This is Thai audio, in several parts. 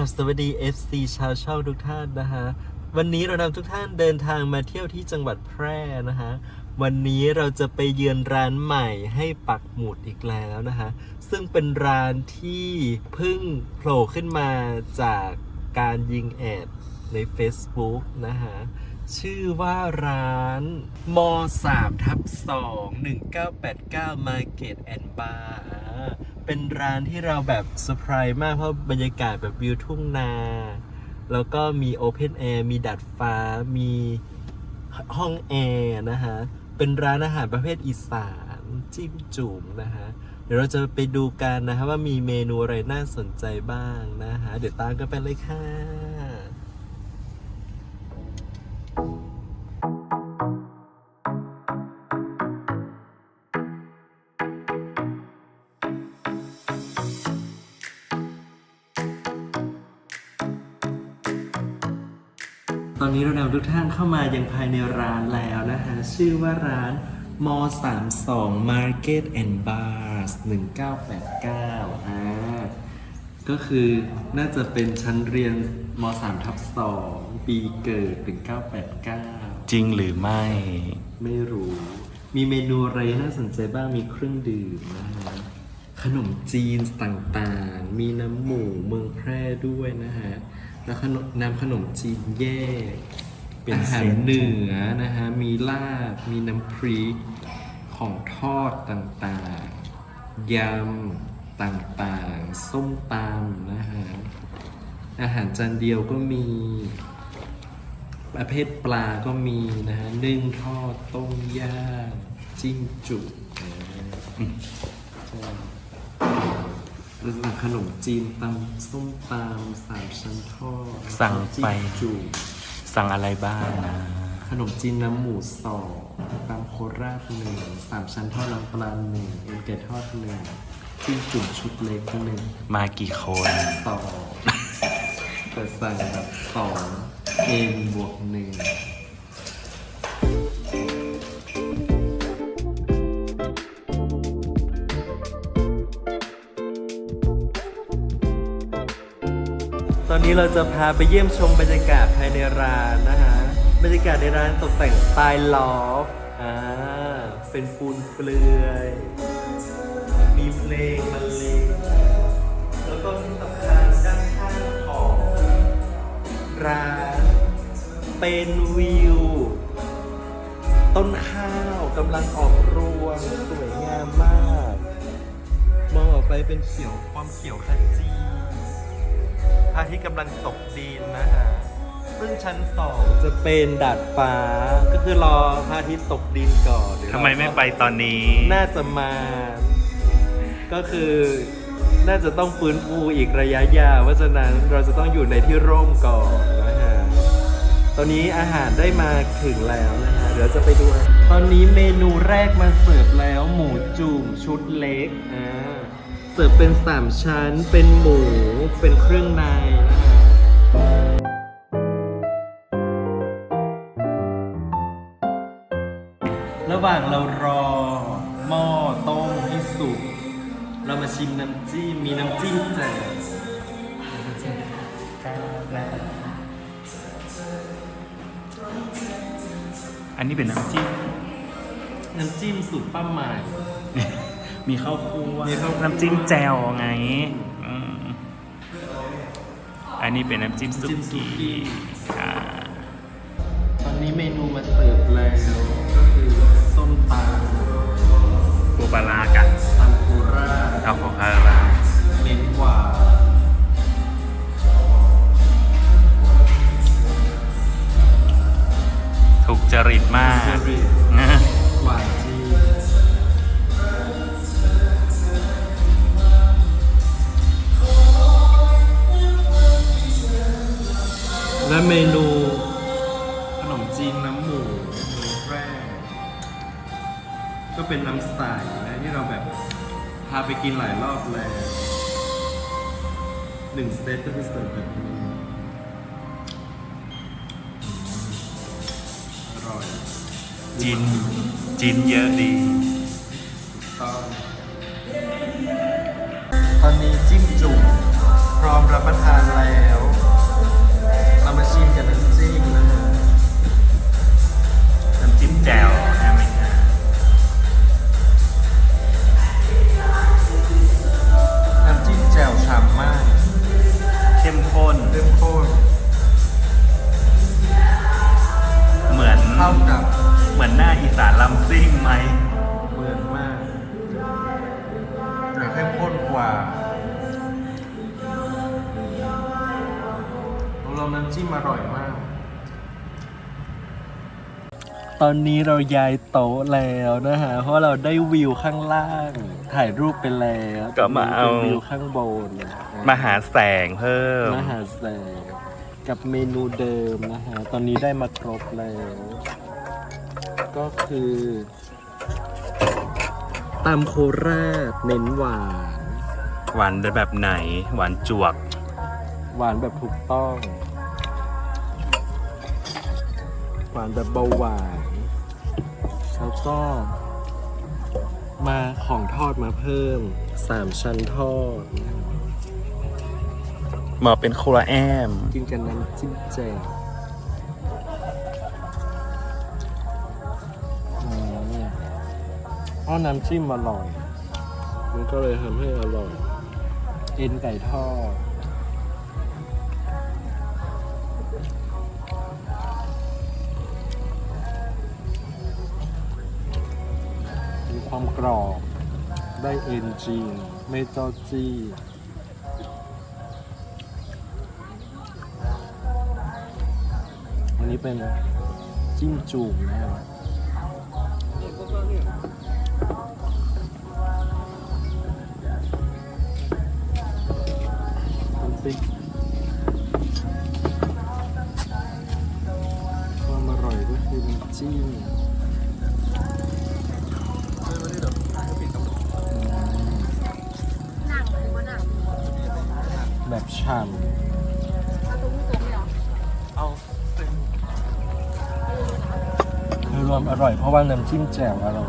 รับสวัสดี FC ชาวช่องทุกท่านนะฮะ วันนี้เรานำทุกท่านเดินทางมาเที่ยวที่จังหวัดแพร่นะฮะ วันนี้เราจะไปเยือนร้านใหม่ให้ปักหมุดอีกแล้วนะฮะ ซึ่งเป็นร้านที่เพิ่งโผล่ขึ้นมาจากการยิงแอดใน Facebook นะฮะ ชื่อว่าร้านม3ทับ2 1989 Market and Bar อ่า เป็นร้านที่เราแบบเซอร์ไพรส์มากเพราะบรรยากาศแบบวิวทุ่งนา แล้วก็มีโอเพนแอร์มีดัดฟ้า มีห้องแอร์นะฮะ เป็นร้านอาหารประเภทอีสานจิ้มจุ่มนะฮะ เดี๋ยวเราจะไปดูกันนะฮะว่ามีเมนูอะไรน่าสนใจบ้างนะฮะ เดี๋ยวตามกันไปเลยค่ะ ทุกท่านเข้ามายังภายในร้านแล้วนะฮะชื่อว่าร้านม32 Market and Bars 1989อ่าก็คือน่าจะเป็นชั้นเรียนม3ทับ2ปีเกิด 1989 จริงหรือไม่ ไม่รู้ มีเมนูอะไรน่าสนใจบ้างมีเครื่องดื่มนะฮะขนมจีนต่างๆ มีน้ำหมูเมืองแพร่ด้วยนะฮะ แล้วขนมน้ำขนมจีนแยก เป็นอาหารเหนือนะฮะ มีลาบ มีน้ำพริก ของทอดต่างๆ ยำต่างๆ ส้มตำนะฮะ อาหารจานเดียวก็มี ประเภทปลาก็มีนะฮะ นึ่งทอด ต้มย่าง จิ้มจุ่มนะอืมใช่แล้วสั่งขนมจีนตำส้มตำสามชั้นทอดสั่งไปจิ้มจุ่ม สั่งอะไรบ้างนะ ขนมจีนน้ำหมูสองตำโคราชหนึ่งสามชั้นทอดน้ำปลาหนึ่งเอ็นไก่ทอดหนึ่งจิ้มจุ่มชุดเล็กหนึ่งมากี่คนสองแต่สั่งแบบสองเอ็นบวกหนึ่ง ตอนนี้เราจะพาไปเยี่ยมชมบรรยากาศภายในร้านนะฮะ บรรยากาศในร้านตกแต่งสไตล์ลอฟ์อ่า เป็นปูนเปลือย มีเพลงบรรเลงแล้วก็ที่สำคัญด้านข้างของร้านเป็นวิว ต้นข้าวกำลังออกรวงสวยงามมาก มองออกไปเป็นเขียวความเขียวขจี ทิตย์กำลังตกดินนะฮะ ซึ่งชั้นสองจะเป็นดาดฟ้า ก็คือรอพระอาทิตย์ตกดินก่อนเดี๋ยวทำไมไม่ไปตอนนี้ น่าจะมา ก็คือน่าจะต้องฟื้นฟูอีกระยะยาวเพราะฉะนั้นเราจะต้องอยู่ในที่ร่มก่อนนะฮะ ตอนนี้อาหารได้มาถึงแล้วนะฮะ เดี๋ยวจะไปดู ตอนนี้เมนูแรกมาเสิร์ฟแล้วหมูจุ่มชุดเล็ก อ่า เสิร์ฟเป็นสามชั้น เป็นหมู เป็นเครื่องในนะฮะระหว่างเรารอหม้อต้มให้สุก เรามาชิมน้ำจิ้ม มีน้ำจิ้มแจ่วอันนี้เป็นน้ำจิ้ม น้ำจิ้มสูตรป้าใหม่ มีข้าวคั่วมีข้าวคั่ว น้ำจิ้มแจ่วไงอืมอันนี้เป็นน้ำจิ้มสุน้ำจิ้มสุกี้กี้อ่าตอนนี้เมนูมาเสิร์ฟแล้วก็คือส้มตปูปลาร้ากับำตำโคราชอัลโคคาราเน้นหวานถูกจริตมากเจริญห และเมนูขนมจีนน้ำหมูเมืองแพร่ก็เป็นน้ำใสนะที่เราแบบพาไปกินหลายรอบแล้วหนึ่งสเตทก็จะเสิร์ฟแบบนี้อร่อยจินจินเยอะดีต้องตอนนี้จิ้มจุ่มพร้อมรับประทานแล้ว เรามาชิมกันน้ำจิ้มนะฮะน้ำจิ้มแจ่วใช่ไหมคะน้ำจิ้มแจ่วฉ่ำมาก เข้มข้น เริ่มข้นเห ตอนนี้เราย้ายโต๊ะแล้วนะฮะ เพราะเราได้วิวข้างล่าง ถ่ายรูปไปแล้วก็มาเอาเป็นวิวข้างบนมาหาแสงเพิ่ม มาหาแสงกับเมนูเดิมนะฮะ ตอนนี้ได้มาครบแล้ว ก็คือตำโคราชเน้นหวาน หวานแบบไหน หวานจวก หวานแบบถูกต้อง หวานแบบเบาหวาน แล้วก็ มาของทอดมาเพิ่มสามชั้นทอดเหมาะเป็นโคราแอม กินกันน้ำจิ้มแจ่วอืมเพราะน้ำจิ้มอร่อย มันก็เลยทำให้อร่อย เอ็นไก่ทอด ความกรอบได้เอ็นจริงไม่จอจี้อันนี้เป็นจิ้มจุ่มนะครับน้ำพริกความอร่อยก็คือจิ้ม แบบชามเอาโดยรวมอร่อยเพราะว่าน้ำจิ้มแจ่วอร่อย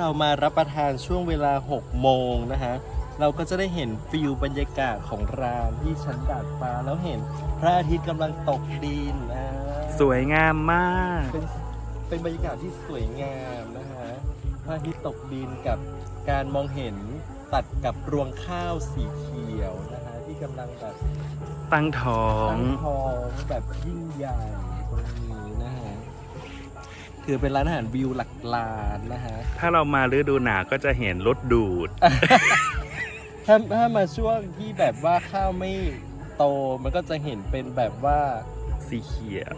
เรามารับประทานช่วงเวลา 6 โมงนะฮะ เราก็จะได้เห็นฟิลบรรยากาศของร้านที่ชั้นดาดฟ้าแล้วเห็นพระอาทิตย์กำลังตกดินนะสวยงามมาก เป็นเป็นบรรยากาศที่สวยงามนะฮะพระอาทิตย์ตกดินกับการมองเห็นตัดกับรวงข้าวสีเขียวนะฮะที่กำลังแบบตั้งท้องตั้งท้องแบบยิ่งใหญ่ตรงนี้นะฮะ คือเป็นร้านอาหารวิวหลักล้านนะฮะ ถ้าเรามาฤดูหนาวก็จะเห็นรถดูด ถ้าถ้ามาช่วงที่แบบว่าข้าวไม่โตมันก็จะเห็นเป็นแบบว่าสีเขียว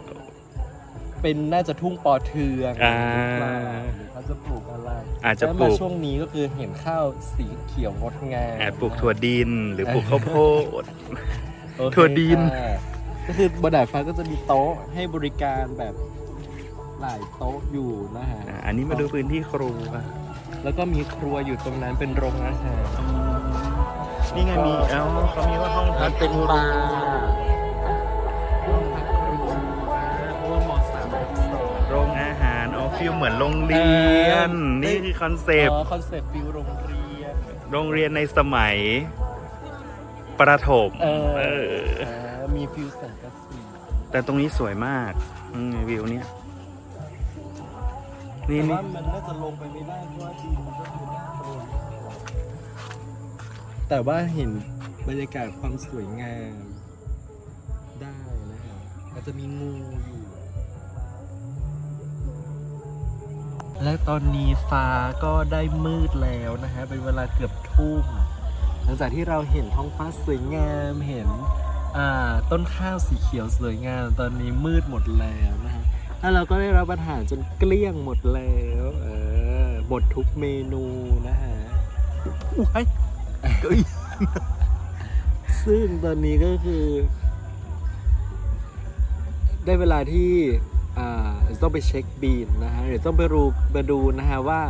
เป็นน่าจะทุ่งปอเทืองอ่า หรือเปล่าหรือเขาจะปลูกอะไรอาจจะแล้วปลูมากช่วงนี้ก็คือเห็นข้าวสีเขียวงดงามแอบปลูกถั่วดินหรือปลูกข้าวโพด โอเคถั่วดิน ค่ะก็คือบนดาดฟ้าก็จะมีโต๊ะให้บริการแบบ หลายโต๊ะอยู่นะฮะอะอันนี้มาดูพื้นที่ครัวแล้วก็มีครัวอยู่ตรงนั้นเป็นโรงอาหาร นี่ไงมีเอ้าเขามีว่าห้องพัมักนเป็นบาร์ห้องพักครูนะเพราะว่ามสามทับสองโรงอาหารออฟิลเหมือนโรงเรียน เออ นี่คือคอนเซปต์อ๋อคอนเซปต์ฟิวโรงเรียน โรงเรียนในสมัย ประถมเออ เอออ่ามีฟิวสังกะสีแต่ตรงนี้สวยมากอืมวิวเนี้ย นี่แต่นี่ว่ามันน่าจะลงไปไม่ได้เพราะว่าดินมันก็คือด้านบนแต่ว่าเห็นบรรยากาศความสวยงามได้นะฮะอาจจะมีงูอยู่ และตอนนี้ฟ้าก็ได้มืดแล้วนะฮะ เป็นเวลาเกือบทุ่ม หลังจากที่เราเห็นท้องฟ้าสวยงาม เห็นอ่าต้นข้าวสีเขียวสวยงาม ตอนนี้มืดหมดแล้วนะฮะ แล้วเราก็ได้รับประทานจนเกลี้ยงหมดแล้วเออหมดทุกเมนูนะฮะอุ้ยเอ้ยซึ่งตอนนี้ก็คือ ได้เวลาที่อ่าดี๋ยวต้องไปเช็คบินนะฮะเดี๋ยวต้องไปรูมาดูนะฮะว่า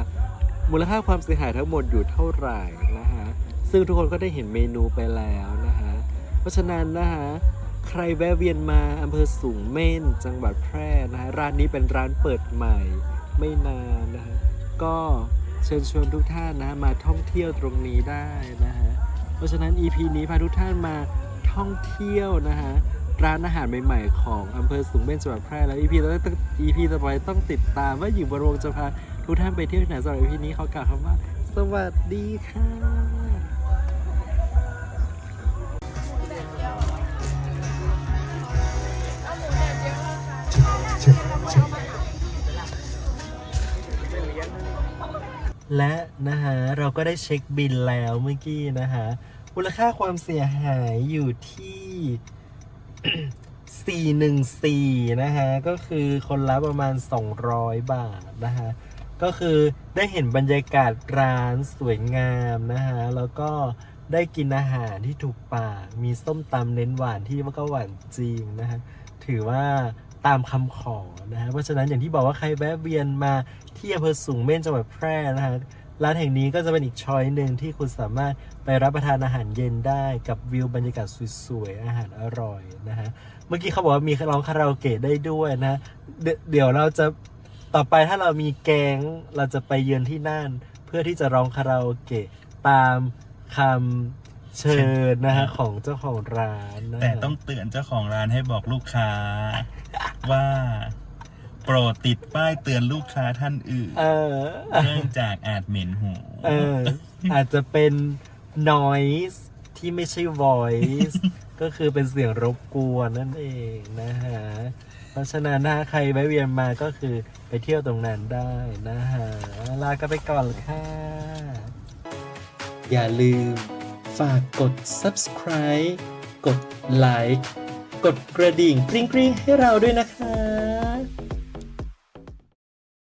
มูลค่าความเสียหายทั้งหมดอยู่เท่าไหร่นะฮะ ซึ่งทุกคนก็ได้เห็นเมนูไปแล้วนะฮะ เพราะฉะนั้นนะฮะใค รแวะเวียนมาอำเภอสูงเม่นจังหวัดแพร่นะฮะร้านนี้เป็นร้านเปิดใหม่ไม่นานนะฮะก็เชิญชวนทุกท่านนะฮะมาท่องเที่ยวตรงนี้ได้นะฮะเพราะฉะนั้น EP นี้พาทุกท่านมาท่องเที่ยวนะฮะร้านอาหารใหม่ๆของอำเภอสูงเม่นจังหวัดแพร่แล้ว EP ต่อไปต้อง EP ต่อไปต้องติดตามว่าหญิงบรวงจะพาทุกท่านไปเที่ยวที่ไหนสำหรับ EP นี้เขากล่าวคำว่า สวัสดีค่ะ และนะฮะเราก็ได้เช็คบินแล้วเมื่อกี้นะฮะมูลค่าความเสียหายอยู่ที่ 414 นะฮะ ก็คือคนละประมาณ 200 บาทนะฮะ ก็คือได้เห็นบรรยากาศร้านสวยงามนะฮะ แล้วก็ได้กินอาหารที่ถูกปาก มีส้มตำเน้นหวานที่มันก็หวานจริงนะฮะ ถือว่า ตามคำขอนะฮะเพราะฉะนั้นอย่างที่บอกว่าใครแวะเวียนมาที่อำเภอสูงเม่นจังหวัดแพร่นะฮะร้านแห่งนี้ก็จะเป็นอีกช้อยหนึ่งที่คุณสามารถไปรับประทานอาหารเย็นได้กับวิวบรรยากาศสวยๆ อาหารอร่อยนะฮะ เมื่อกี้เขาบอกว่ามีร้องคาราโอเกะได้ด้วยนะ เดี๋ยวเราจะต่อไปถ้าเรามีแกงเราจะไปเยือนที่นั่น เพื่อที่จะร้องคาราโอเกะตามคำเชิญนะฮะของเจ้าของร้านนะะแต่ต้องเตือนเจ้าของร้านให้บอกลูกค้า ว่าโปรดติดป้ายเตือนลูกค้าท่านอื่น เออ เนื่องจากอาจเหม็นหู เออ อาจจะเป็น noise ที่ไม่ใช่ voice ก็คือเป็นเสียงรบกวนนั่นเองนะฮะ เพราะฉะนั้นถ้าใครแวะเวียนมาก็คือไปเที่ยวตรงนั้นได้นะฮะ ลากันไปก่อนค่ะ อย่าลืม ฝากกด subscribe กดไลค์ กดกระดิ่งกริ๊งๆให้เราด้วยนะคะ